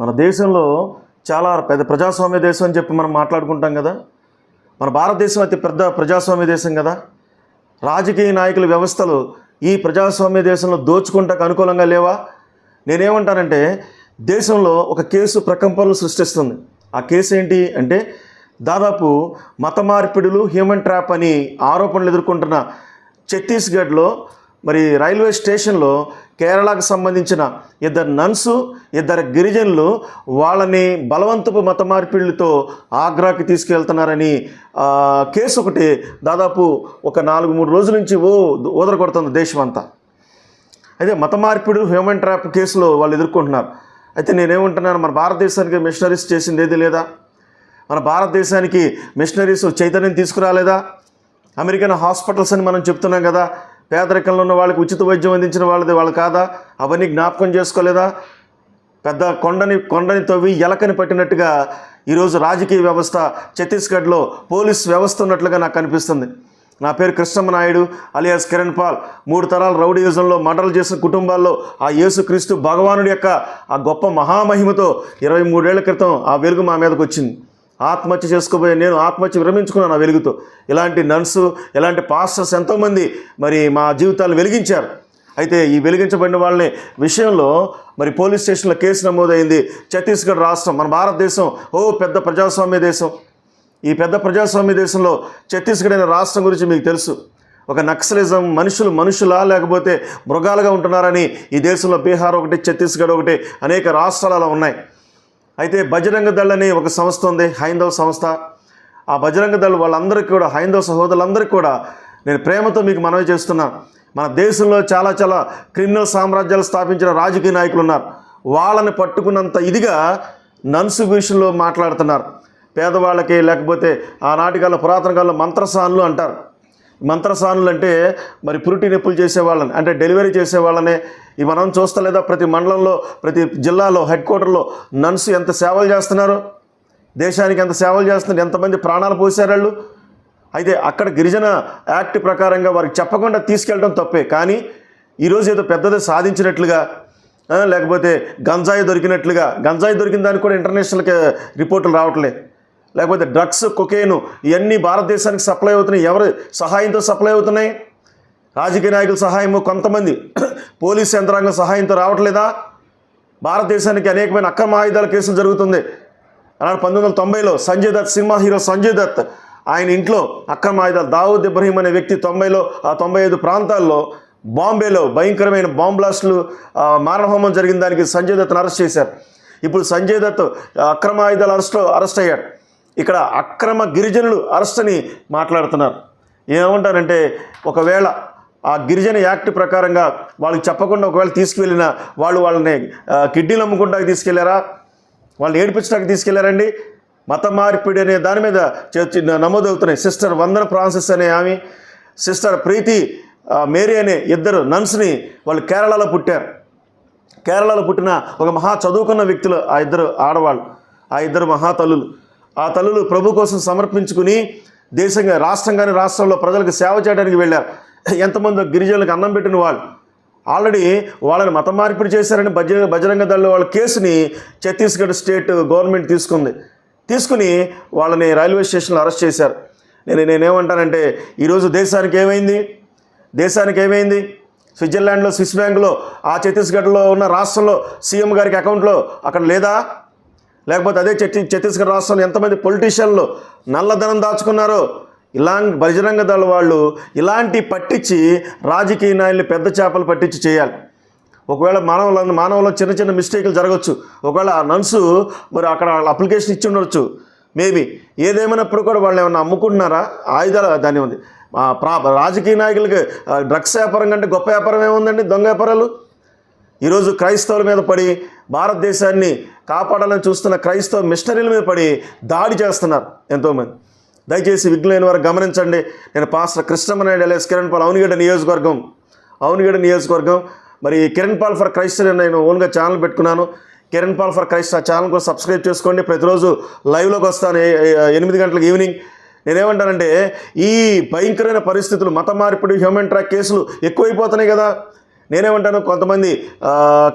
మన దేశంలో చాలా పెద్ద ప్రజాస్వామ్య దేశం అని చెప్పి మనం మాట్లాడుకుంటాం కదా. మన భారతదేశం అతి పెద్ద ప్రజాస్వామ్య దేశం కదా. రాజకీయ నాయకుల వ్యవస్థలు ఈ ప్రజాస్వామ్య దేశంలో దోచుకుంటాకు అనుకూలంగా లేవా? నేనేమంటానంటే దేశంలో ఒక కేసు ప్రకంపనలు సృష్టిస్తుంది. ఆ కేసు ఏంటి అంటే దాదాపు మత మార్పిడులు హ్యూమన్ ట్రాప్ అని ఆరోపణలు ఎదుర్కొంటున్న ఛత్తీస్గఢ్లో మరి రైల్వే స్టేషన్లో కేరళకు సంబంధించిన ఇద్దరు నన్సు ఇద్దరు గిరిజనులు వాళ్ళని బలవంతపు మత మార్పిడులతో ఆగ్రాకి తీసుకెళ్తున్నారని కేసు ఒకటి దాదాపు ఒక నాలుగు మూడు రోజుల నుంచి ఓ ఊదరగొడుతుంది దేశం అంతా అయితే మత మార్పిడు హ్యూమన్ ట్రాప్ కేసులో వాళ్ళు ఎదుర్కొంటున్నారు. అయితే నేనేమంటున్నాను మన భారతదేశానికి మిషనరీస్ చేసింది ఏది లేదా? మన భారతదేశానికి మిషనరీస్ చైతన్యం తీసుకురాలేదా? అమెరికన్ హాస్పిటల్స్ అని మనం చెప్తున్నాం కదా పేదరికంలో ఉన్న వాళ్ళకి ఉచిత వైద్యం అందించిన వాళ్ళది వాళ్ళు కాదా? అవన్నీ జ్ఞాపకం చేసుకోలేదా? పెద్ద కొండని కొండని తవ్వి ఎలకని పట్టినట్టుగా ఈరోజు రాజకీయ వ్యవస్థ ఛత్తీస్గఢ్లో పోలీస్ వ్యవస్థ ఉన్నట్లుగా నాకు కనిపిస్తుంది నా పేరు కృష్ణమ్మ నాయుడు అలియాస్ కిరణ్ పాల్. మూడు తరాల రౌడీయుజంలో మర్డర్లు చేసిన కుటుంబాల్లో ఆ యేసుక్రీస్తు భగవానుడి యొక్క ఆ గొప్ప మహామహిమతో ఇరవై మూడేళ్ళ క్రితం ఆ వెలుగు మా మీదకి వచ్చింది. ఆత్మహత్య చేసుకోబోయే నేను ఆత్మహత్య విరమించుకున్నాను ఆ వెలుగుతో. ఇలాంటి నర్సు ఇలాంటి పాస్టర్స్ ఎంతోమంది మరి మా జీవితాలు వెలిగించారు. అయితే ఈ వెలిగించబడిన వాళ్ళని విషయంలో మరి పోలీస్ స్టేషన్లో కేసు నమోదైంది. ఛత్తీస్గఢ్ రాష్ట్రం మన భారతదేశం. ఓ పెద్ద ప్రజాస్వామ్య దేశం. ఈ పెద్ద ప్రజాస్వామ్య దేశంలో ఛత్తీస్గఢ్ అనే రాష్ట్రం గురించి మీకు తెలుసు. ఒక నక్సలిజం మనుషులు మనుషులా లేకపోతే మృగాలుగా ఉంటున్నారని ఈ దేశంలో బీహార్ ఒకటి ఛత్తీస్గఢ్ ఒకటి అనేక రాష్ట్రాలలో ఉన్నాయి. అయితే బజరంగ దళ్ అనే ఒక సంస్థ ఉంది హైందవ సంస్థ. ఆ బజరంగ దళ్ వాళ్ళందరికీ కూడా హైందవ సహోదరులందరికీ కూడా నేను ప్రేమతో మీకు మనవి చేస్తున్నా. మన దేశంలో చాలా చాలా క్రిమినల్ సామ్రాజ్యాలు స్థాపించిన రాజకీయ నాయకులు ఉన్నారు. వాళ్ళని పట్టుకున్నంత ఇదిగా నన్సు విషయంలో మాట్లాడుతున్నారు. పేదవాళ్ళకి లేకపోతే ఆనాటి కాలంలో పురాతన కాలంలో మంత్రసాన్లు అంటారు. మంత్రసానులు అంటే మరి పురిటి నొప్పులు చేసేవాళ్ళని అంటే డెలివరీ చేసేవాళ్ళనే ఈ మనం చూస్తలేదా? ప్రతి మండలంలో ప్రతి జిల్లాలో హెడ్ క్వార్టర్లో నన్స్ ఎంత సేవలు చేస్తున్నారు? దేశానికి ఎంత సేవలు చేస్తున్నారు? ఎంతమంది ప్రాణాలు పోసారు వాళ్ళు? అయితే అక్కడ గిరిజన యాక్ట్ ప్రకారంగా వారికి చెప్పకుండా తీసుకెళ్ళడం తప్పే. కానీ ఈరోజు ఏదో పెద్దది సాధించినట్లుగా లేకపోతే గంజాయి దొరికినట్లుగా గంజాయి దొరికిన దానికి కూడా ఇంటర్నేషనల్కి రిపోర్టులు రావట్లేదు లేకపోతే డ్రగ్స్ కొకేను ఇవన్నీ భారతదేశానికి సప్లై అవుతున్నాయి. ఎవరు సహాయంతో సప్లై అవుతున్నాయి? రాజకీయ నాయకుల సహాయము కొంతమంది పోలీస్ యంత్రాంగం సహాయంతో రావట్లేదా? భారతదేశానికి అనేకమైన అక్రమ ఆయుధాల కేసులు జరుగుతుంది. అలాంటి పంతొమ్మిది వందల తొంభైలో సంజయ్ దత్ సినిమా హీరో సంజయ్ దత్ ఆయన ఇంట్లో అక్రమ ఆయుధాలు దావూద్ ఇబ్రహీం అనే వ్యక్తి తొంభైలో ఆ తొంభై ఐదు ప్రాంతాల్లో బాంబేలో భయంకరమైన బాంబ్ బ్లాస్టులు మారణహోమం జరిగిన దానికి సంజయ్ దత్ని అరెస్ట్ చేశారు. ఇప్పుడు సంజయ్ దత్ అక్రమ ఆయుధాల అరెస్ట్లో అరెస్ట్ అయ్యాడు. ఇక్కడ అక్రమ గిరిజనులు అరెస్ట్ అని మాట్లాడుతున్నారు. ఏమంటారంటే ఒకవేళ ఆ గిరిజన యాక్ట్ ప్రకారంగా వాళ్ళకి చెప్పకుండా ఒకవేళ తీసుకువెళ్ళిన వాళ్ళు వాళ్ళని కిడ్నీలు అమ్ముకుంటానికి తీసుకెళ్ళారా? వాళ్ళని ఏడిపించడానికి తీసుకెళ్ళారండి? మత మార్పిడి అనే దాని మీద చర్చ నమోదవుతున్నాయి. సిస్టర్ వందన ఫ్రాన్సిస్ అనే ఆమె సిస్టర్ ప్రీతి మేరీ అనే ఇద్దరు నన్స్ని వాళ్ళు కేరళలో పుట్టారు. కేరళలో పుట్టిన ఒక మహా చదువుకున్న వ్యక్తులు ఆ ఇద్దరు ఆడవాళ్ళు ఆ ఇద్దరు మహా తల్లులు. ఆ తల్లులు ప్రభు కోసం సమర్పించుకుని దేశంగా రాష్ట్రంగాని రాష్ట్రంలో ప్రజలకు సేవ చేయడానికి వెళ్ళారు. ఎంతమంది గిరిజనులకు అన్నం పెట్టిన వాళ్ళు. ఆల్రెడీ వాళ్ళని మత మార్పిడి చేశారని బజ బజరంగ దళ వాళ్ళ కేసుని ఛత్తీస్గఢ్ స్టేట్ గవర్నమెంట్ తీసుకుంది. తీసుకుని వాళ్ళని రైల్వే స్టేషన్లో అరెస్ట్ చేశారు. నేను నేనేమంటానంటే ఈరోజు దేశానికి ఏమైంది? దేశానికి ఏమైంది? స్విట్జర్లాండ్లో స్విస్ బ్యాంకులో ఆ ఛత్తీస్గఢ్లో ఉన్న రాష్ట్రంలో సీఎం గారికి అకౌంట్లో అక్కడ లేదా? లేకపోతే అదే ఛత్తీ ఛత్తీస్గఢ్ రాష్ట్రంలో ఎంతమంది పొలిటీషియన్లు నల్లధనం దాచుకున్నారో ఇలా బహిరంగ దళ వాళ్ళు ఇలాంటి పట్టించి రాజకీయ నాయకులు పెద్ద చేపలు పట్టించి చేయాలి. ఒకవేళ మానవుల మానవుల చిన్న చిన్న మిస్టేక్లు జరగవచ్చు ఒకవేళ ఆ నర్సు మరి అక్కడ అప్లికేషన్ ఇచ్చి ఉండొచ్చు. మేబీ ఏదేమైనప్పుడు కూడా వాళ్ళు ఏమైనా అమ్ముకుంటున్నారా? ఆయుధాలు దాని ఉంది. ప్రా రాజకీయ నాయకులకి డ్రగ్స్ వ్యాపారం కంటే గొప్ప వ్యాపారం ఏముందండి దొంగ వ్యాపారాలు? ఈరోజు క్రైస్తవుల మీద పడి భారతదేశాన్ని కాపాడాలని చూస్తున్న క్రైస్తవ మిషనరీల మీద పడి దాడి చేస్తున్నారు ఎంతోమంది. దయచేసి విఘ్నులైన వారు గమనించండి. నేను pastor Krishnamanaidu alias Kiran Paul Avanigadda నియోజకవర్గం అవునిగడ్డ నియోజకవర్గం. మరి కిరణ్ పాల్ ఫర్ క్రైస్ట్ అని నేను ఓన్గా ఛానల్ పెట్టుకున్నాను. కిరణ్ పాల్ ఫర్ క్రైస్ట్ ఆ ఛానల్ కూడా సబ్స్క్రైబ్ చేసుకోండి. ప్రతిరోజు లైవ్లోకి వస్తాను. ఎనిమిది గంటలకు ఈవినింగ్. నేనేమంటానంటే ఈ భయంకరమైన పరిస్థితులు మత మార్పిడి హ్యూమన్ ట్రాక్ కేసులు ఎక్కువైపోతున్నాయి కదా. నేనేమంటాను కొంతమంది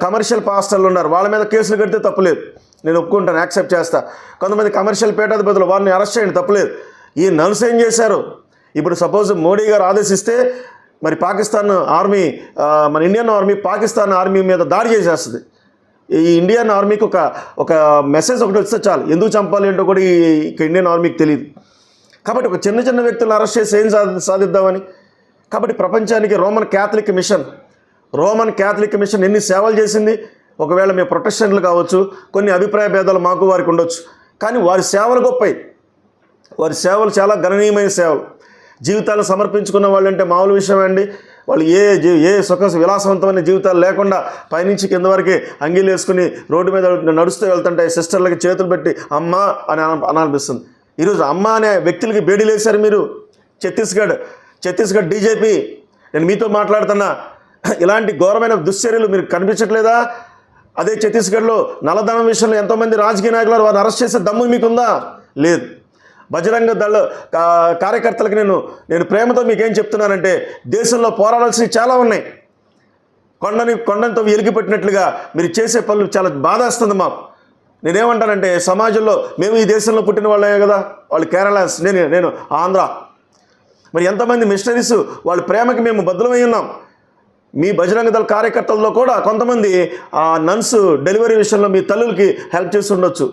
కమర్షియల్ పాస్టర్లు ఉన్నారు. వాళ్ళ మీద కేసులు కడితే తప్పులేదు. నేను ఒప్పుకుంటాను యాక్సెప్ట్ చేస్తా. కొంతమంది కమర్షియల్ పేటాధిపతులు వారిని అరెస్ట్ చేయండి తప్పులేదు. ఈ నర్స్ ఏం చేశారు? ఇప్పుడు సపోజ్ మోడీ గారు ఆదేశిస్తే మరి పాకిస్తాన్ ఆర్మీ మన ఇండియన్ ఆర్మీ పాకిస్తాన్ ఆర్మీ మీద దాడి చేసేస్తుంది. ఈ ఇండియన్ ఆర్మీకి ఒక ఒక మెసేజ్ ఒకటి వస్తే చాలు. ఎందుకు చంపాలి ఏంటో కూడా ఈ ఇండియన్ ఆర్మీకి తెలియదు కాబట్టి ఒక చిన్న చిన్న వ్యక్తులను అరెస్ట్ చేసి ఏం సాధి సాధిద్దామని? కాబట్టి ప్రపంచానికి Roman Catholic mission Roman Catholic mission ఎన్ని సేవలు చేసింది? ఒకవేళ మేము ప్రొటెస్టెంట్లు కావచ్చు కొన్ని అభిప్రాయ భేదాలు మాకు వారికి ఉండొచ్చు. కానీ వారి సేవలు గొప్పయి. వారి సేవలు చాలా గణనీయమైన సేవలు. జీవితాలు సమర్పించుకున్న వాళ్ళంటే మామూలు విషయం అండి. వాళ్ళు ఏ జీ- ఏ సుఖ విలాసవంతమైన జీవితాలు లేకుండా పైనుంచి కింద వరకే అంగీలు వేసుకుని రోడ్డు మీద నడుస్తూ వెళ్తుంటే సిస్టర్లకి చేతులు పెట్టి అమ్మ అని అన- అనాలనిపిస్తుంది. ఈరోజు అమ్మ అనే వ్యక్తులకి బేడీలు వేశారు మీరు? ఛత్తీస్గఢ్ ఛత్తీస్గఢ్ డీజేపీ. నేను మీతో మాట్లాడుతున్నా ఇలాంటి ఘోరమైన దుశ్చర్యలు మీరు కనిపించట్లేదా? అదే ఛత్తీస్గఢ్లో నల్లధనం విషయంలో ఎంతోమంది రాజకీయ నాయకులు వారిని అరెస్ట్ చేసే దమ్ము మీకుందా? లేదు. బజరంగ దళ కా- కార్యకర్తలకు నేను నేను ప్రేమతో మీకేం చెప్తున్నానంటే దేశంలో పోరాడాల్సినవి చాలా ఉన్నాయి. కొండని కొండంతో ఎలిగిపెట్టినట్లుగా మీరు చేసే పనులు చాలా బాధేస్తుంది మాకు. నేనేమంటానంటే సమాజంలో మేము ఈ దేశంలో పుట్టిన వాళ్ళే కదా? వాళ్ళు కేరళ నేను నేను ఆంధ్ర. మరి ఎంతమంది మిషనరీస్ వాళ్ళ ప్రేమకి మేము బద్దులమై ఉన్నాం. మీ బజరంగ దళ కార్యకర్తల్లో కూడా కొంతమంది ఆ నన్స్ డెలివరీ విషయంలో మీ తల్లులకి హెల్ప్ చేస్తుండొచ్చు.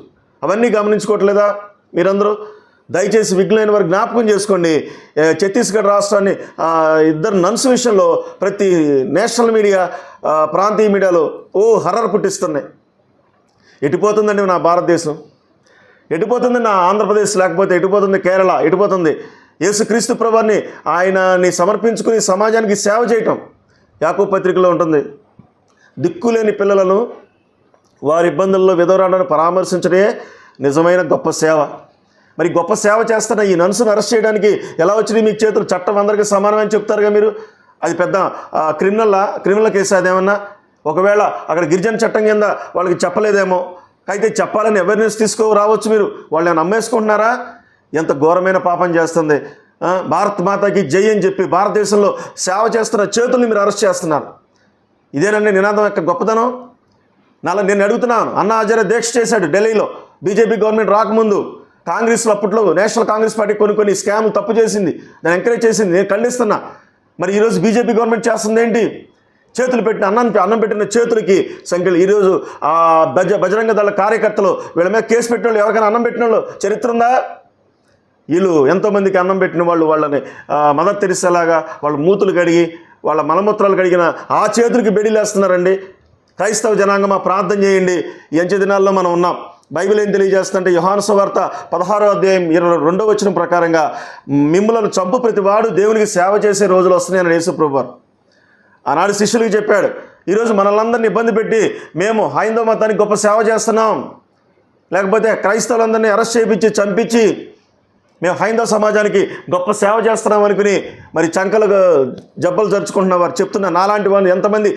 అవన్నీ గమనించుకోవట్లేదా మీరందరూ? దయచేసి విఘ్నైన వారు జ్ఞాపకం చేసుకోండి. ఛత్తీస్గఢ్ రాష్ట్రాన్ని ఇద్దరు నన్స్ విషయంలో ప్రతి నేషనల్ మీడియా ప్రాంతీయ మీడియాలో ఓ హర్రర్ పుట్టిస్తున్నాయి. ఎటుపోతుందండి నా భారతదేశం? ఎటుపోతుంది నా ఆంధ్రప్రదేశ్ లేకపోతే ఎటుపోతుంది కేరళ? ఎటుపోతుంది యేసుక్రీస్తు ప్రభాన్ని ఆయనని సమర్పించుకుని సమాజానికి సేవ చేయటం. యాకూ పత్రికలో ఉంటుంది. దిక్కులేని పిల్లలను వారి ఇబ్బందుల్లో విధవరాలను పరామర్శించడే నిజమైన గొప్ప సేవ. మరి గొప్ప సేవ చేస్తున్న ఈ నర్సును అరెస్ట్ చేయడానికి ఎలా వచ్చింది? మీకు చేతులు చట్టం అందరికీ సమానమని చెప్తారుగా మీరు? అది పెద్ద క్రిమినల్ క్రిమినల్ కేసు అదేమన్నా ఒకవేళ అక్కడ గిరిజన చట్టం కింద వాళ్ళకి చెప్పలేదేమో? అయితే చెప్పాలని అవేర్నెస్ తీసుకో రావచ్చు మీరు. వాళ్ళు నమ్మేసుకుంటున్నారా? ఎంత ఘోరమైన పాపం చేస్తుంది. భారత్ మాతాకి జై అని చెప్పి భారతదేశంలో సేవ చేస్తున్న చేతుల్ని మీరు అరెస్ట్ చేస్తున్నారు. ఇదేనండి నినాదం యొక్క గొప్పతనం. నాలో నేను అడుగుతున్నాను అన్నా ఆచార్య దీక్ష చేశాడు ఢిల్లీలో. బీజేపీ గవర్నమెంట్ రాకముందు కాంగ్రెస్లో అప్పట్లో నేషనల్ కాంగ్రెస్ పార్టీ కొన్ని కొన్ని స్కామ్లు తప్పు చేసింది. నేను ఎంకరేజ్ చేసింది నేను ఖండిస్తున్నా. మరి ఈరోజు బీజేపీ గవర్నమెంట్ చేస్తుంది ఏంటి? చేతులు పెట్టిన అన్నం అన్నం పెట్టిన చేతులకి సంఖ్యలు. ఈరోజు ఆ బజ బజరంగ దళ కార్యకర్తలు వీళ్ళ మీద కేసు పెట్టిన వాళ్ళు ఎవరికైనా అన్నం పెట్టిన వాళ్ళు చరిత్ర ఉందా? వీళ్ళు ఎంతోమందికి అన్నం పెట్టిన వాళ్ళు వాళ్ళని మదర్ తెరిసేలాగా వాళ్ళ మూతులు కడిగి వాళ్ళ మలమూత్రాలు కడిగిన ఆ చేతులకి బెడిలేస్తున్నారండి క్రైస్తవ జనాంగమా ప్రార్థన చేయండి. ఎంచ దినాల్లో మనం ఉన్నాం. బైబిల్ ఏం తెలియజేస్తుంటే యుహానుస వార్త పదహారో అధ్యాయం ఇరవై రెండో వచ్చిన ప్రకారంగా మిమ్మలను చంపు ప్రతివాడు దేవునికి సేవ చేసే రోజులు వస్తున్నాయని యేసుప్రభు ఆనాడు శిష్యులకి చెప్పాడు ఈరోజు మనల్ని ఇబ్బంది పెట్టి మేము హైందవ మతానికి గొప్ప సేవ చేస్తున్నాం. లేకపోతే క్రైస్తవులందరినీ అరెస్ట్ చేయించి చంపించి మేము హైందవ సమాజానికి గొప్ప సేవ చేస్తున్నాం అనుకుని మరి చంకలు జబ్బలు జరుచుకుంటున్న వారు చెప్తున్న నాలాంటి వాళ్ళు ఎంతమంది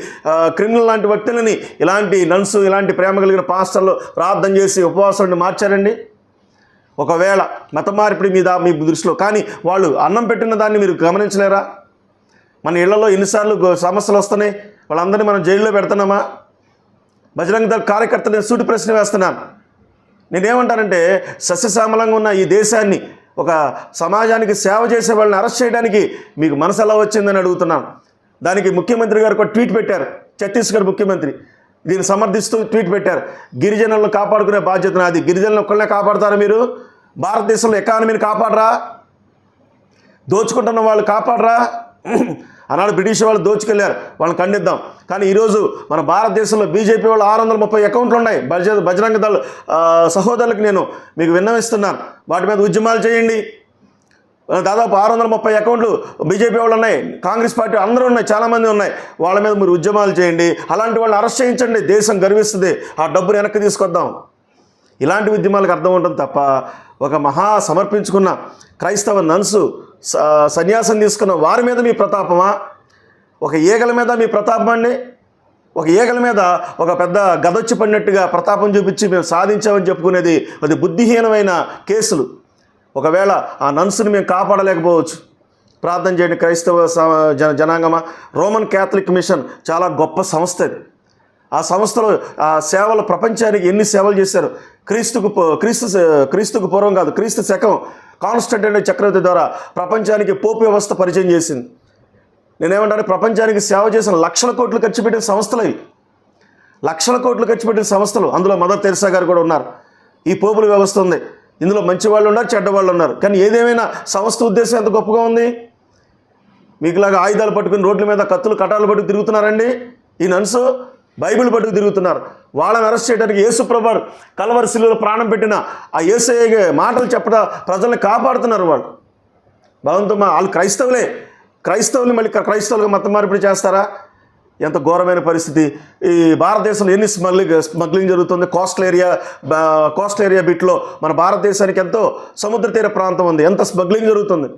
క్రిమినల్ లాంటి వ్యక్తులని ఇలాంటి నన్సు ఇలాంటి ప్రేమ కలిగిన పాస్టర్లు ప్రార్థన చేసి ఉపవాసాన్ని మార్చారండి? ఒకవేళ మత మార్పిడి మీద మీ దృష్టిలో కానీ వాళ్ళు అన్నం పెట్టిన దాన్ని మీరు గమనించలేరా? మన ఇళ్ళలో ఎన్నిసార్లు సమస్యలు వస్తున్నాయి వాళ్ళందరినీ మనం జైల్లో పెడుతున్నామా? బజరంగ దళ కార్యకర్తలు నేను సూటి ప్రశ్న వేస్తున్నాను. నేనేమంటానంటే సస్యశ్యామలంగా ఉన్న ఈ దేశాన్ని ఒక సమాజానికి సేవ చేసే వాళ్ళని అరెస్ట్ చేయడానికి మీకు మనసు ఎలా వచ్చిందని అడుగుతున్నాను. దానికి ముఖ్యమంత్రి గారు ఒక ట్వీట్ పెట్టారు. ఛత్తీస్గఢ్ ముఖ్యమంత్రి దీన్ని సమర్థిస్తూ ట్వీట్ పెట్టారు. గిరిజనులను కాపాడుకునే బాధ్యత నాది. గిరిజనులు ఒక్కళ్ళనే కాపాడతారా మీరు? భారతదేశంలో ఎకానమీని కాపాడరా? దోచుకుంటున్న వాళ్ళు కాపాడరా? ఆనాడు బ్రిటిష్ వాళ్ళు దోచుకెళ్ళారు వాళ్ళని ఖండిద్దాం. కానీ ఈరోజు మన భారతదేశంలో బీజేపీ వాళ్ళు ఆరు వందల ముప్పై అకౌంట్లు ఉన్నాయి. బజ బజరంగ దళ సహోదరులకు నేను మీకు విన్నవిస్తున్నాను. వాటి మీద ఉద్యమాలు చేయండి. దాదాపు ఆరు వందల ముప్పై అకౌంట్లు బీజేపీ వాళ్ళు ఉన్నాయి. కాంగ్రెస్ పార్టీ అందరూ ఉన్నాయి. చాలామంది ఉన్నాయి. వాళ్ళ మీద మీరు ఉద్యమాలు చేయండి. అలాంటి వాళ్ళు అరెస్ట్ చేయించండి. దేశం గర్విస్తుంది. ఆ డబ్బును వెనక్కి తీసుకొద్దాం. ఇలాంటి ఉద్యమాలకు అర్థం ఉంటుంది తప్ప ఒక మహా సమర్పించుకున్న క్రైస్తవ నన్సు సన్యాసం తీసుకున్న వారి మీద మీ ప్రతాపమా? ఒక ఈగల మీద మీ ప్రతాపం అండి ఒక ఈగల మీద ఒక పెద్ద గదొచ్చి పడినట్టుగా ప్రతాపం చూపించి మేము సాధించామని చెప్పుకునేది అది బుద్ధిహీనమైన కేసులు. ఒకవేళ ఆ నన్సుని మేము కాపాడలేకపోవచ్చు. ప్రార్థన చేయండి క్రైస్తవ జన జనాంగమా. రోమన్ క్యాథలిక్ మిషన్ చాలా గొప్ప సంస్థ ఇది. ఆ సంస్థలు ఆ సేవలు ప్రపంచానికి ఎన్ని సేవలు చేశారు? క్రీస్తుకు క్రీస్తు క్రీస్తుకు పూర్వం కాదు క్రీస్తు శకం కాన్స్టంటైన్ చక్రవర్తి ద్వారా ప్రపంచానికి పోపు వ్యవస్థ పరిచయం చేసింది. నేనేమంటాను? ప్రపంచానికి సేవ చేసిన లక్షల కోట్లు ఖర్చు పెట్టిన సంస్థలు అవి. లక్షల కోట్లు ఖర్చు పెట్టిన సంస్థలు. అందులో మదర్ తెరిసా గారు కూడా ఉన్నారు. ఈ పోపుల వ్యవస్థ ఉంది. ఇందులో మంచి వాళ్ళు ఉన్నారు చెడ్డవాళ్ళు ఉన్నారు. కానీ ఏదేమైనా సంస్థ ఉద్దేశం ఎంత గొప్పగా ఉంది? మీకులాగా ఆయుధాలు పట్టుకుని రోడ్ల మీద కత్తులు కటాలు పట్టుకు తిరుగుతున్నారండి? ఈ నన్సు? బైబిల్ పట్టుకు తిరుగుతున్నారు. వాళ్ళని అరెస్ట్ చేయడానికి యేసుప్రభు కలవరి ప్రాణం పెట్టిన ఆ యేసయ్య మాటలు చెప్పడం ప్రజల్ని కాపాడుతున్నారు వాళ్ళు. భగవంతు వాళ్ళు క్రైస్తవులే. క్రైస్తవులు మళ్ళీ క్రైస్తవులుగా మతం మార్పిడి చేస్తారా? ఎంత ఘోరమైన పరిస్థితి. ఈ భారతదేశంలో ఎన్ని స్మగ్లింగ్ స్మగ్లింగ్ జరుగుతుంది? కోస్టల్ ఏరియా కోస్టల్ ఏరియా బిట్లో మన భారతదేశానికి ఎంతో సముద్ర తీర ప్రాంతం ఉంది. ఎంత స్మగ్లింగ్ జరుగుతుంది?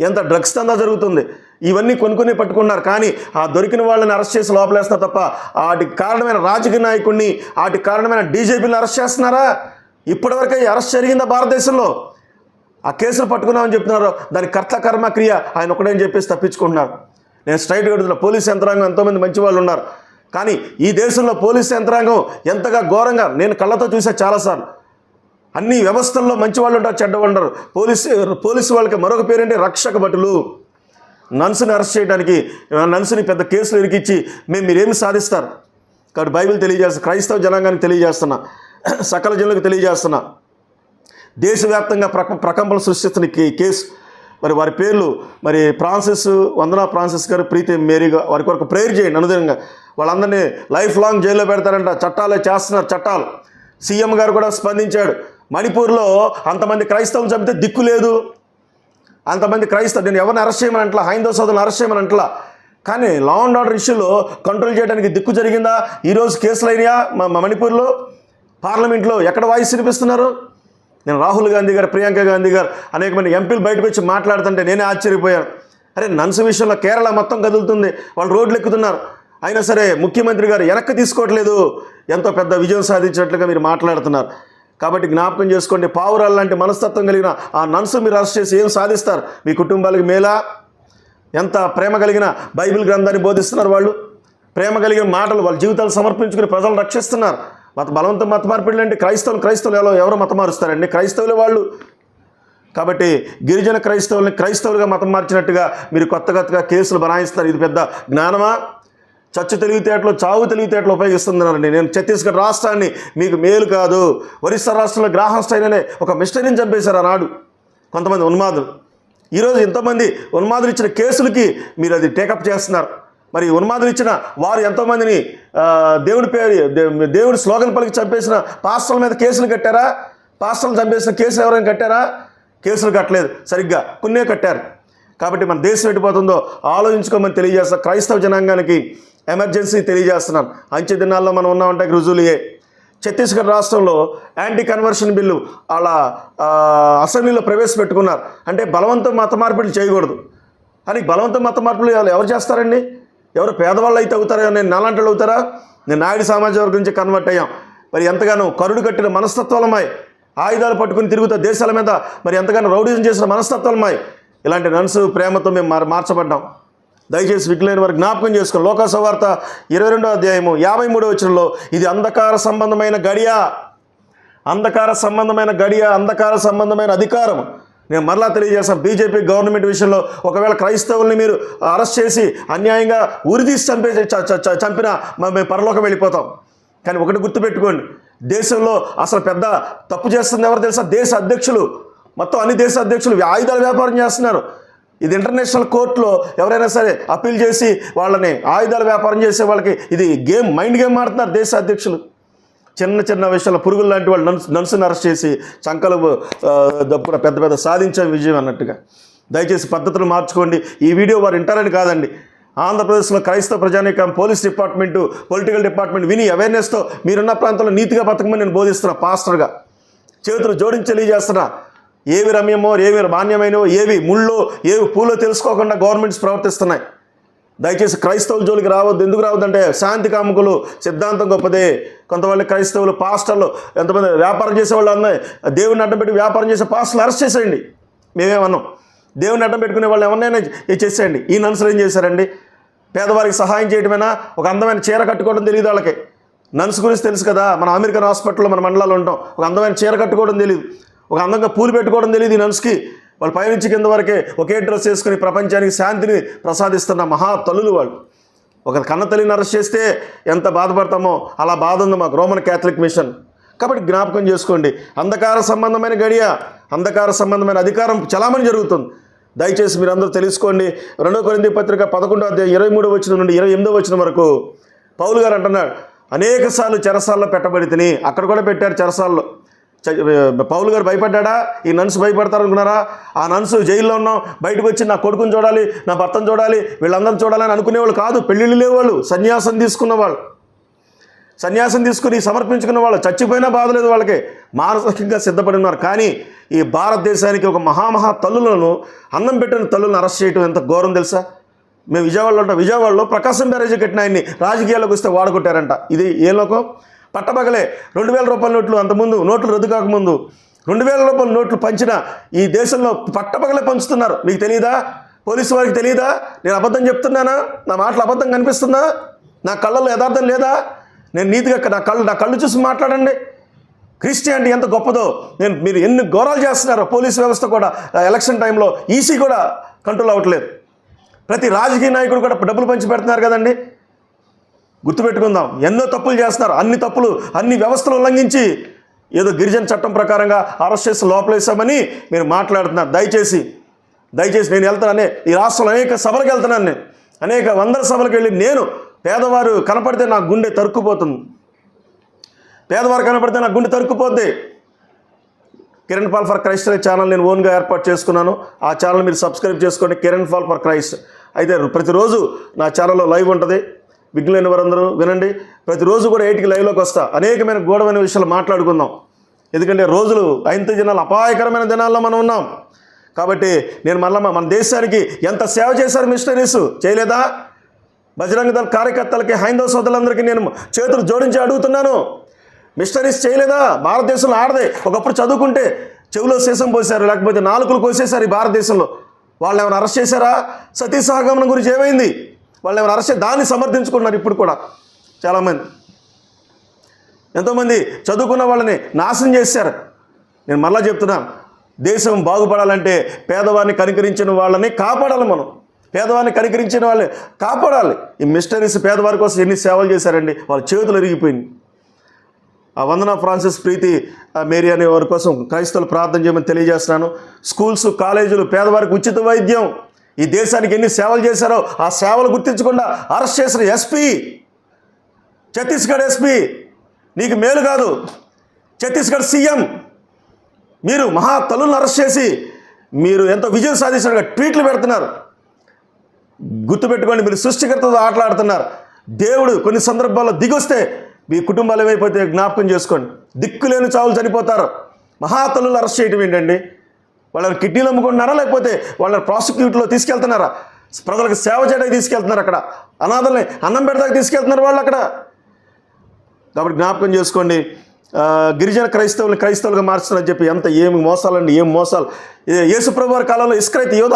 ఎంత డ్రగ్స్ దందా జరుగుతుంది? ఇవన్నీ కొనుక్కునే పట్టుకున్నారు. కానీ ఆ దొరికిన వాళ్ళని అరెస్ట్ చేసి లోపలేస్తున్నారు తప్ప వాటికి కారణమైన రాజకీయ నాయకుడిని వాటికి కారణమైన డీజేపీని అరెస్ట్ చేస్తున్నారా? ఇప్పటివరకు అరెస్ట్ జరిగిందా భారతదేశంలో? ఆ కేసులు పట్టుకున్నామని చెప్తున్నారు. దాని కర్త కర్మ క్రియ ఆయన ఒకడని చెప్పేసి తప్పించుకుంటున్నారు. నేను స్ట్రైట్గా అడుగుతున్నా పోలీస్ యంత్రాంగం ఎంతోమంది మంచి వాళ్ళు ఉన్నారు. కానీ ఈ దేశంలో పోలీస్ యంత్రాంగం ఎంతగా ఘోరంగా నేను కళ్ళతో చూసా చాలాసార్లు. అన్ని వ్యవస్థల్లో మంచి వాళ్ళు ఉంటారు చెడ్డ ఉంటారు. పోలీసు పోలీసు వాళ్ళకి మరొక పేరేంటి? రక్షక భటులు. నన్సుని అరెస్ట్ చేయడానికి నన్సుని పెద్ద కేసులు ఇరికిచ్చి మేము మీరేమి సాధిస్తారు? కాబట్టి బైబిల్ తెలియజేస్తా క్రైస్తవ జనాంగానికి తెలియజేస్తున్నా సకల జనులకు తెలియజేస్తున్నా. దేశవ్యాప్తంగా ప్రక ప్రకంపనలు సృష్టిస్తున్న కే కేసు. మరి వారి పేర్లు మరి ఫ్రాన్సిస్ వందనా ఫ్రాన్సిస్ గారు ప్రీతి మేరీగా వారి కొరకు ప్రేయర్ చేయండి అనుదినంగా. వాళ్ళందరినీ లైఫ్ లాంగ్ జైల్లో పెడతారంట చట్టాలే చేస్తున్నారు చట్టాలు. సీఎం గారు కూడా స్పందించాడు మణిపూర్లో అంతమంది క్రైస్తవులు చంపితే దిక్కు లేదు. అంతమంది క్రైస్తవ నేను ఎవరిని అరెస్ట్ చేయమని అంటలా హైందవ సోదరులు అరెస్ట్ చేయమని అంటలా. కానీ లా అండ్ ఆర్డర్ ఇష్యూలో కంట్రోల్ చేయడానికి దిక్కు జరిగిందా? ఈరోజు కేసులు అయినాయా? మా మా మణిపూర్లో? పార్లమెంట్లో ఎక్కడ వాయిస్ వినిపిస్తున్నారు? నేను రాహుల్ గాంధీ గారు ప్రియాంక గాంధీ గారు అనేక మంది ఎంపీలు బయటకు వచ్చి మాట్లాడుతుంటే నేనే ఆశ్చర్యపోయాను. అరే నన్స్ విషయంలో కేరళ మొత్తం కదులుతుంది. వాళ్ళు రోడ్లు ఎక్కుతున్నారు. అయినా సరే ముఖ్యమంత్రి గారు వెనక్కి తీసుకోవట్లేదు. ఎంతో పెద్ద విజయం సాధించినట్లుగా మీరు మాట్లాడుతున్నారు. కాబట్టి జ్ఞాపకం చేసుకోండి. పావురాలు లాంటి మనస్తత్వం కలిగిన ఆ నన్సు మీరు అరెస్ట్ చేసి ఏం సాధిస్తారు? మీ కుటుంబాలకు మేలా? ఎంత ప్రేమ కలిగిన బైబిల్ గ్రంథాన్ని బోధిస్తున్నారు వాళ్ళు? ప్రేమ కలిగిన మాటలు వాళ్ళ జీవితాలు సమర్పించుకుని ప్రజలను రక్షిస్తున్నారు. మత బలవంతం మత మార్పిడులు అంటే క్రైస్తవులు క్రైస్తవులు ఎలా ఎవరు మత మారుస్తారండి క్రైస్తవులు వాళ్ళు. కాబట్టి గిరిజన క్రైస్తవుల్ని క్రైస్తవులుగా మతం మార్చినట్టుగా మీరు కొత్త కొత్తగా కేసులు బనాయిస్తారు. ఇది పెద్ద జ్ఞానమా? చచ్చు తెలివితేటలు చావు తెలివితేటలు ఉపయోగిస్తున్నారండి నేను ఛత్తీస్గఢ్ రాష్ట్రాన్ని మీకు మేలు కాదు. ఒరిస్సా రాష్ట్రంలో గ్రాహం స్టైన్ అనే ఒక మిస్టరీని చంపేశారు ఆనాడు కొంతమంది ఉన్మాదులు. ఈరోజు ఎంతోమంది ఉన్మాదులు ఇచ్చిన కేసులకి మీరు అది టేకప్ చేస్తున్నారు. మరి ఉన్మాదులు ఇచ్చిన వారు ఎంతోమందిని దేవుడి పేరు దేవుడి స్లోగన్ పలికి చంపేసిన పాస్టర్ల మీద కేసులు కట్టారా? పాస్టర్లు చంపేసిన కేసులు ఎవరైనా కట్టారా? కేసులు కట్టలేదు. సరిగ్గా కొన్నే కట్టారు. కాబట్టి మన దేశం ఎటుపోతుందో ఆలోచించుకోమని తెలియజేస్తా క్రైస్తవ జనాంగానికి ఎమర్జెన్సీ తెలియజేస్తున్నాను అంచె దినాల్లో మనం ఉన్నామంటే రుజువులే ఛత్తీస్గఢ్ రాష్ట్రంలో యాంటీ కన్వర్షన్ బిల్లు అలా అసెంబ్లీలో ప్రవేశపెట్టుకున్నారు. అంటే బలవంతం మత మార్పిడులు చేయకూడదు. అని బలవంతం మత మార్పులు ఎవరు- ఎవరు చేస్తారండి? ఎవరు పేదవాళ్ళు అయితే అవుతారా? నేను నాలాంటి వాళ్ళు అవుతారా? నేను నాయుడు సామాజిక వర్గం నుంచి కన్వర్ట్ అయ్యాం. మరి ఎంతగానో కరుడు కట్టిన మనస్తత్వాలమాయి ఆయుధాలు పట్టుకుని తిరుగుతా దేశాల మీద మరి ఎంతగానో రౌడీజం చేసిన మనస్తత్వాలమాయి ఇలాంటి నన్సు ప్రేమతో మేము మార్ మార్చబడ్డాం. దయచేసి విగ్లైన వారు జ్ఞాపకం చేసుకుని లోకసవార్త ఇరవై రెండో అధ్యాయము యాభై మూడో వచనంలో ఇది అంధకార సంబంధమైన గడియ. అంధకార సంబంధమైన గడియ అంధకార సంబంధమైన అధికారం. నేను మరలా తెలియజేస్తాను బీజేపీ గవర్నమెంట్ విషయంలో ఒకవేళ క్రైస్తవుల్ని మీరు అరెస్ట్ చేసి అన్యాయంగా ఉరిదీసి చంపే చ- చ- చ- చంపినా మేము పరలోకం వెళ్ళిపోతాం. కానీ ఒకటి గుర్తుపెట్టుకోండి దేశంలో అసలు పెద్ద తప్పు చేస్తుంది ఎవరు తెలుసా? దేశ అధ్యక్షులు. మొత్తం అన్ని దేశ అధ్యక్షులు ఆయుధాల వ్యాపారం చేస్తున్నారు. ఇది ఇంటర్నేషనల్ కోర్టులో ఎవరైనా సరే అప్పీల్ చేసి వాళ్ళని ఆయుధాల వ్యాపారం చేసే వాళ్ళకి ఇది గేమ్ మైండ్ గేమ్ ఆడుతున్నారు దేశ అధ్యక్షులు. చిన్న చిన్న విషయాల్లో పురుగులు లాంటి వాళ్ళు నన్స్ నన్సును అరెస్ట్ చేసి చంకలు దప్పున పెద్ద పెద్ద సాధించే విజయం అన్నట్టుగా. దయచేసి పద్ధతులు మార్చుకోండి. ఈ వీడియో వారు వింటారని కాదండి. ఆంధ్రప్రదేశ్లో క్రైస్తవ ప్రజానీకం పోలీస్ డిపార్ట్మెంటు పొలిటికల్ డిపార్ట్మెంట్ విని అవేర్నెస్తో మీరున్న ప్రాంతంలో నీతిగా బతకమని నేను బోధిస్తున్నా పాస్టర్గా చేతులు జోడించి తెలియజేస్తున్నా. ఏవి రమ్యమో ఏవి మాన్యమైనవో ఏవి ముళ్ళో ఏవి పూలో తెలుసుకోకుండా గవర్నమెంట్స్ ప్రవర్తిస్తున్నాయి. దయచేసి క్రైస్తవుల జోలికి రావద్దు. ఎందుకు రావద్దంటే శాంతి కాముకులు సిద్ధాంతం గొప్పదే. కొంతమంది క్రైస్తవులు పాస్టర్లు ఎంతమంది వ్యాపారం చేసేవాళ్ళు అన్నాయి దేవుని అడ్డం పెట్టి వ్యాపారం చేసే పాస్టర్లు అరెస్ట్ చేసేయండి. మేమేమన్నాం? దేవుని అడ్డం పెట్టుకునే వాళ్ళు ఎవరినైనా చేసేయండి. ఈ నన్సులు ఏం చేశారండి? పేదవారికి సహాయం చేయడమేనా ఒక అందమైన చీర కట్టుకోవడం తెలియదు వాళ్ళకి. నర్స్ గురించి తెలుసు కదా. మన అమెరికన్ హాస్పిటల్లో మన మండలాలు ఉంటాం. ఒక అందమైన చీర కట్టుకోవడం తెలియదు. ఒక అందంగా పూలు పెట్టుకోవడం తెలియదు ఈ నర్స్కి. వాళ్ళు పైనుంచి కింద వరకే ఒకే డ్రెస్ వేసుకుని ప్రపంచానికి శాంతిని ప్రసాదిస్తున్న మహా తల్లులు వాళ్ళు. ఒక కన్న తల్లిని అరెస్ట్ చేస్తే ఎంత బాధపడతామో అలా బాధ ఉంది మాకు. Roman Catholic mission. కాబట్టి జ్ఞాపకం చేసుకోండి. అంధకార సంబంధమైన గడియ అంధకార సంబంధమైన అధికారం చలామణి జరుగుతుంది. దయచేసి మీరు అందరూ తెలుసుకోండి. రెండో కొరింది పత్రిక పదకొండో అధ్యాయం ఇరవై మూడో వచ్చిన నుండి ఇరవై ఎనిమిదో వచ్చిన వరకు పౌలు గారు అంటున్నాడు అనేక సార్లు చెరసాల్లో పెట్టబడి తిని అక్కడ కూడా పెట్టారు చెరసాల్లో. పౌలు గారు భయపడ్డా ఈ నన్సు భయపడతారు అనుకున్నారా ఆ నన్సు జైల్లో ఉన్నాం బయటకు వచ్చి నా కొడుకుని చూడాలి నా భర్తను చూడాలి వీళ్ళందరిని చూడాలని అనుకునేవాళ్ళు కాదు పెళ్ళిళ్ళు లేవాళ్ళు సన్యాసం తీసుకున్న వాళ్ళు. సన్యాసం తీసుకుని సమర్పించుకున్న వాళ్ళు చచ్చిపోయినా బాధ లేదు వాళ్ళకి మానసికంగా సిద్ధపడి ఉన్నారు. కానీ ఈ భారతదేశానికి ఒక మహామహా తల్లులను అన్నం పెట్టిన తల్లులను అరెస్ట్ చేయడం ఎంత ఘోరం తెలుసా? మేము విజయవాడలో ఉంటాం. విజయవాడలో ప్రకాశం బ్యారేజీ కట్టిన ఆయన్ని రాజకీయాల్లోకి వస్తే వాడుకొట్టారంట ఇది ఏ లోకం? పట్టపగలే రెండు వేల రూపాయల నోట్లు అంతకుముందు నోట్లు రద్దు కాకముందు. రెండు వేల రూపాయల నోట్లు పంచిన ఈ దేశంలో పట్టపగలే పంచుతున్నారు. మీకు తెలియదా పోలీసు వారికి తెలియదా నేను అబద్ధం చెప్తున్నానా? నా మాటలు అబద్ధం కనిపిస్తుందా? నా కళ్ళల్లో యథార్థం లేదా? నేను నీతిగా నా కళ్ళు నా కళ్ళు చూసి మాట్లాడండి. క్రిస్టియానిటీ ఎంత గొప్పదో. నేను మీరు ఎన్ని ఘోరాలు చేస్తున్నారో పోలీస్ వ్యవస్థ కూడా ఎలక్షన్ టైంలో ఈసీ కూడా కంట్రోల్ అవ్వట్లేదు. ప్రతి రాజకీయ నాయకుడు కూడా డబ్బులు పంచి పెడుతున్నారు కదండి. గుర్తుపెట్టుకుందాం. ఎన్నో తప్పులు చేస్తున్నారు. అన్ని తప్పులు అన్ని వ్యవస్థలు ఉల్లంఘించి ఏదో గిరిజన చట్టం ప్రకారంగా అరెస్ట్ చేసి లోపలేసామని మీరు మాట్లాడుతున్నారు. దయచేసి దయచేసి నేను వెళ్తాననే ఈ రాష్ట్రంలో అనేక సభలకు వెళ్తున్నాను నేను. అనేక వందల సభలకు వెళ్ళి నేను పేదవారు కనపడితే నా గుండె తరుక్కుపోతుంది. పేదవారు కనపడితే నా గుండె తరుక్కుపోద్ది. కిరణ్ పాల్ ఫర్ క్రైస్ట్ అనే ఛానల్ నేను ఓన్గా ఏర్పాటు చేసుకున్నాను. ఆ ఛానల్ మీరు సబ్స్క్రైబ్ చేసుకోండి. Kiran Paul for Christ. అయితే ప్రతిరోజు నా ఛానల్లో లైవ్ ఉంటుంది. విఘ్నులైన వారందరూ వినండి. ప్రతిరోజు కూడా ఎయిట్కి లైవ్లోకి వస్తా. అనేకమైన గూఢమైన విషయాలు మాట్లాడుకుందాం. ఎందుకంటే రోజులు ఐంత దినాలు అపాయకరమైన దినాల్లో మనం ఉన్నాం. కాబట్టి నేను మళ్ళా మన దేశానికి ఎంత సేవ చేశారు మిషనరీస్ చేయలేదా? బజరంగ దళ కార్యకర్తలకి హైందవ సోదరులందరికీ నేను చేతులు జోడించి అడుగుతున్నాను. మిషనరీస్ చేయలేదా? భారతదేశంలో ఆడదే. ఒకప్పుడు చదువుకుంటే చెవిలో సీసం పోసారు లేకపోతే నాలుకలు కోసేశారు ఈ భారతదేశంలో. వాళ్ళు ఏమైనా అరెస్ట్ చేశారా? సతీసహగమనం గురించి ఏమైంది? వాళ్ళు ఎవరు అరెస్ట్ దాన్ని సమర్థించుకున్నారు ఇప్పుడు కూడా. చాలామంది. ఎంతోమంది చదువుకున్న వాళ్ళని నాశనం చేశారు. నేను మళ్ళా చెప్తున్నా దేశం బాగుపడాలంటే పేదవారిని కనికరించిన వాళ్ళని కాపాడాలి మనం. పేదవారిని కనికరించిన వాళ్ళని కాపాడాలి. ఈ మిస్టరీస్ పేదవారి కోసం ఎన్ని సేవలు చేశారండి? వాళ్ళ చేతులు ఎరిగిపోయింది ఆ వందన ఫ్రాన్సిస్ ప్రీతి మేరీ అనే వారి కోసం క్రైస్తవులు ప్రార్థన చేయమని తెలియజేస్తున్నాను. స్కూల్స్ కాలేజీలు పేదవారికి ఉచిత వైద్యం. ఈ దేశానికి ఎన్ని సేవలు చేశారో ఆ సేవలు గుర్తించకుండా అరెస్ట్ చేసిన ఎస్పీ ఛత్తీస్గఢ్ ఎస్పీ నీకు మేలు కాదు. ఛత్తీస్గఢ్ సీఎం మీరు మహా తల్లులను అరెస్ట్ చేసి మీరు ఎంతో విజయం సాధించినట్టుగా ట్వీట్లు పెడుతున్నారు. గుర్తుపెట్టుకోండి మీరు సృష్టికర్తతో ఆటలాడుతున్నారు. దేవుడు కొన్ని సందర్భాల్లో దిగొస్తే మీ కుటుంబాలు ఏమైపోతే జ్ఞాపకం చేసుకోండి. దిక్కులేని చావులు చనిపోతారు. మహాతల్లులు అరెస్ట్ చేయటం ఏంటండి? వాళ్ళని కిడ్నీలు అమ్ముకుంటున్నారా లేకపోతే వాళ్ళని ప్రాసిక్యూట్లో తీసుకెళ్తున్నారా? ప్రజలకు సేవ చేయడానికి తీసుకెళ్తున్నారు అక్కడ. అనాథల్ని అన్నం పెడతాకి తీసుకెళ్తున్నారు వాళ్ళు అక్కడ. కాబట్టి జ్ఞాపకం చేసుకోండి. గిరిజన క్రైస్తవులు క్రైస్తవులుగా మార్చుతున్నారని చెప్పి ఎంత ఏమి మోసాలండి ఏం మోసాలు. ఏ- యేసుప్రభు వారి కాలంలో ఇస్క్రైత్ యోధ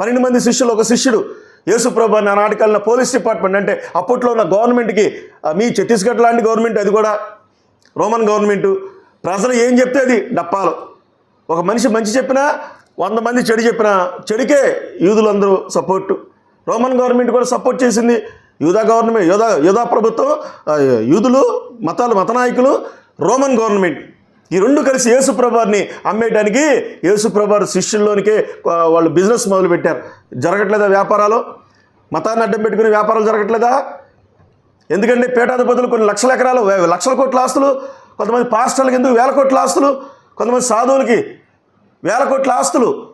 పన్నెండు మంది శిష్యులు ఒక శిష్యుడు యేసుప్రభు నా నాటికల్న పోలీస్ డిపార్ట్మెంట్ అంటే అప్పట్లో ఉన్న గవర్నమెంట్కి మీ ఛత్తీస్గఢ్ లాంటి గవర్నమెంట్ అది కూడా రోమన్ గవర్నమెంటు. ప్రజలు ఏం చెప్తే అది డప్పాలు. ఒక మనిషి మంచి చెప్పినా వంద మంది చెడు చెప్పినా చెడుకే యూదులందరూ సపోర్టు. రోమన్ గవర్నమెంట్ కూడా సపోర్ట్ చేసింది. యూదా గవర్నమెంట్ యూదా యూదా ప్రభుత్వం యూదులు మతాలు మత నాయకులు రోమన్ గవర్నమెంట్. ఈ రెండు కలిసి యేసుప్రభాని అమ్మేయడానికి యేసుప్రభారు శిష్యుల్లోనికే వాళ్ళు బిజినెస్ మొదలుపెట్టారు. జరగట్లేదా వ్యాపారాలు? మతాన్ని అడ్డం పెట్టుకుని వ్యాపారాలు జరగట్లేదా? ఎందుకంటే పేటాధిపతులు కొన్ని లక్షల ఎకరాలు లక్షల కోట్ల ఆస్తులు కొంతమంది పాస్టర్లకు ఎందుకు వేల కోట్ల ఆస్తులు? కొంతమంది సాధువులకి వేల కోట్ల ఆస్తులు.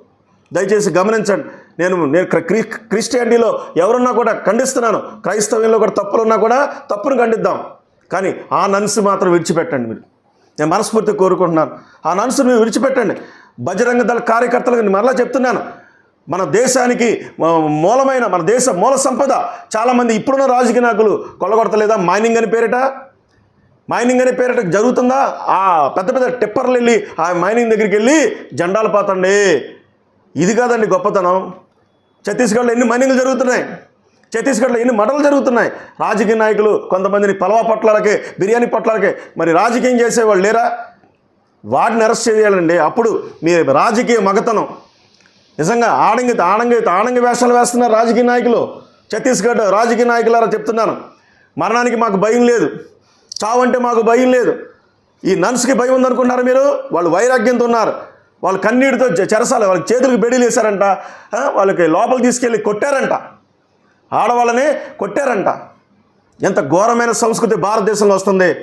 దయచేసి గమనించండి. నేను నేను క్రి- క్రిస్టియానిటీలో ఎవరున్నా కూడా ఖండిస్తున్నాను. క్రైస్తవ్యంలో కూడా తప్పులు ఉన్నా కూడా తప్పును ఖండిద్దాం. కానీ ఆ నన్సు మాత్రం విడిచిపెట్టండి మీరు. నేను మనస్ఫూర్తి కోరుకుంటున్నాను. ఆ నన్సును మీరు విడిచిపెట్టండి. బజరంగ దళ కార్యకర్తలకు మరలా చెప్తున్నాను. మన దేశానికి మూలమైన మన దేశ మూల సంపద చాలామంది ఇప్పుడున్న రాజకీయ నాయకులు కొల్లగొడతలేదా? మైనింగ్ అని పేరిట మైనింగ్ అనే పేరిట జరుగుతుందా? ఆ పెద్ద పెద్ద టిప్పర్లు వెళ్ళి ఆ మైనింగ్ దగ్గరికి వెళ్ళి జెండాలు పాతండి. ఇది కాదండి గొప్పతనం. ఛత్తీస్గఢ్లో ఎన్ని మైనింగ్లు జరుగుతున్నాయి? ఛత్తీస్గఢ్లో ఎన్ని మడలు జరుగుతున్నాయి? రాజకీయ నాయకులు కొంతమందిని పలవా పట్లాలకే బిర్యానీ పట్లాలకే మరి రాజకీయం చేసేవాళ్ళు లేరా? వాటిని అరెస్ట్ చేయాలండి. అప్పుడు మీ రాజకీయ మగతనం. నిజంగా ఆడంగి ఆడంగి ఆడంగి వేషాలు వేస్తున్నారు రాజకీయ నాయకులు. ఛత్తీస్గఢ్ రాజకీయ నాయకులారా చెప్తున్నాను. మరణానికి మాకు భయం లేదు. చావంటే మాకు భయం లేదు. ఈ నర్స్కి భయం ఉందనుకుంటున్నారు మీరు? వాళ్ళు వైరాగ్యంతో ఉన్నారు. వాళ్ళు కన్నీటితో చెరసాలి. వాళ్ళకి చేతులకు బెడీలు వేశారంట. వాళ్ళకి లోపలికి తీసుకెళ్ళి కొట్టారంట. ఆడవాళ్ళని కొట్టారంట. ఎంత ఘోరమైన సంస్కృతి భారతదేశంలో వస్తుంది.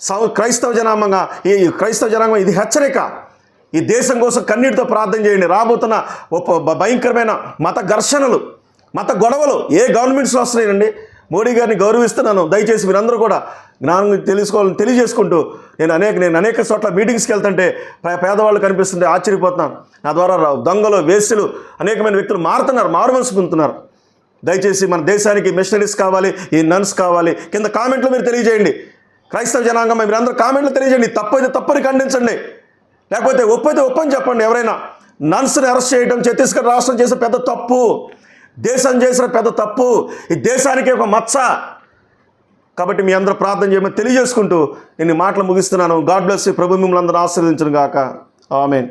సౌ క్రైస్తవ జనాంగంగా ఈ క్రైస్తవ జనాంగం ఇది హెచ్చరిక. ఈ దేశం కోసం కన్నీటితో ప్రార్థన చేయండి. రాబోతున్న ఒక భయంకరమైన మత ఘర్షణలు మత గొడవలు ఏ గవర్నమెంట్స్లో వస్తున్నాయండి మోడీ గారిని గౌరవిస్తున్నాను. దయచేసి మీరందరూ కూడా జ్ఞానం తెలుసుకోవాలని తెలియజేసుకుంటూ నేను అనేక నేను అనేక చోట్ల మీటింగ్స్కి వెళ్తుంటే పేదవాళ్ళు కనిపిస్తుంటే ఆశ్చర్యపోతున్నాను. నా ద్వారా దొంగలు వేస్యలు అనేకమైన వ్యక్తులు మారుతున్నారు మారు పొందుతున్నారు దయచేసి మన దేశానికి మిషనరీస్ కావాలి ఈ నన్స్ కావాలి. కింద కామెంట్లు మీరు తెలియజేయండి. క్రైస్తవ జనాంగం మీరు అందరూ కామెంట్లు తెలియజేయండి. తప్పైతే తప్పని ఖండించండి. లేకపోతే ఒప్పైతే ఒప్పని చెప్పండి ఎవరైనా. నన్స్ని అరెస్ట్ చేయడం ఛత్తీస్గఢ్ రాష్ట్రం చేసే పెద్ద తప్పు. దేశం చేసిన పెద్ద తప్పు ఈ దేశానికి ఒక మచ్చ. కాబట్టి మీ అందరూ ప్రార్థన చేయమని తెలియజేసుకుంటూ నేను మాటలు ముగిస్తున్నాను. గాడ్ బ్లెస్ ప్రభు మిమ్మల్ని అందరూ ఆశీర్వదించను గాక ఆమెన్.